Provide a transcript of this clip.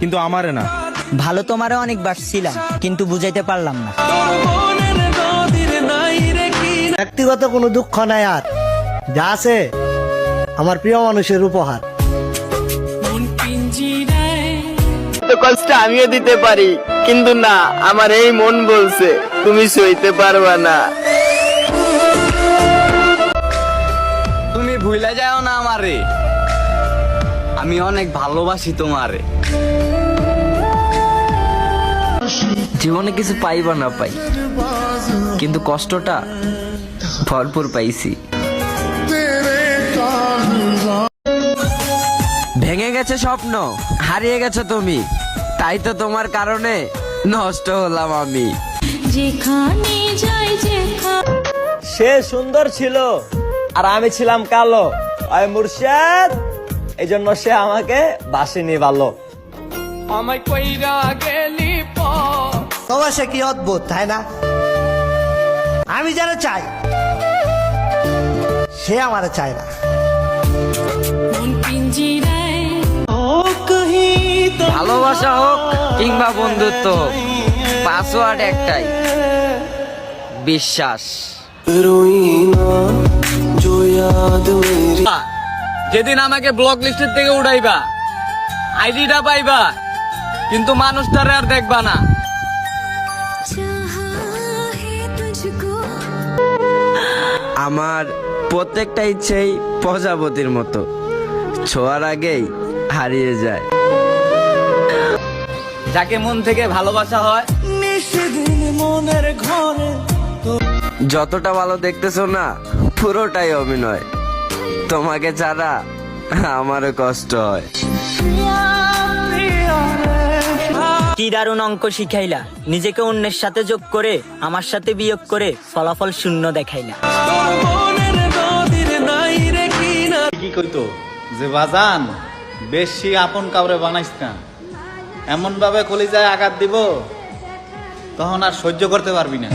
কিন্তু আমারে না। ভালো তোমারে অনেক বাসছিলাম কিন্তু বুঝাইতে পারলাম না। ব্যক্তিগত কোনো দুঃখ নাই আর। যা আছে আমার প্রিয় মানুষের উপহার। কষ্ট আমিও দিতে পারি কিন্তু না আমার এই মন বলছে তুমি সইতে পারবা না। তুমি ভুলে যাও না আমারে। আমি অনেক ভালোবাসি তোমারে। জীবনে কিছু পাইবা না পাই কিন্তু কষ্টটা ভরপুর পাইছি। ভেঙে গেছে স্বপ্ন হারিয়ে গেছো তুমি তাই তো তোমার কারণে নষ্ট হলাম আমি। যেখানে যাই যেখানে সে সুন্দর ছিল আর আমি ছিলাম কালো। আয় মুর্শেদ! এই জন্য সে আমাকে বাসিনি ভালো আমায় কইরা গেলি তবে সে কি অদ্ভুত তাই না? আমি যারা চাই সে আমার চায় না। মন ভালোবাসা হোক কিংবা বন্ধুত্ব হোক পাসওয়ার্ড একটাই বিশ্বাস। যেদিন আমাকে ব্লক লিস্টের থেকে উড়াইবা আইডিটা পাইবা কিন্তু মানুষটারে আর দেখবা না। আমার প্রত্যেকটা ইচ্ছেই প্রজাপতির মতো। ছোঁয়ার আগেই হারিয়ে যায়। যাকে মন থেকে ভালোবাসা হয় যতটা ভালো দেখতেছো না পুরোটাই অভিনয়। তোমাকে ছাড়া আমারও কষ্ট হয়। কি দারুণ অঙ্ক শিখাইলা। নিজেকে অন্যের সাথে যোগ করে আমার সাথে বিয়োগ করে ফলাফল শূন্য দেখাইলা। কি কইতো? যে বাজান বেশি আপন কাউরে বানাইস না। এমন ভাবে কলিজায় আঘাত দিব তখন আর সহ্য করতে পারবি না।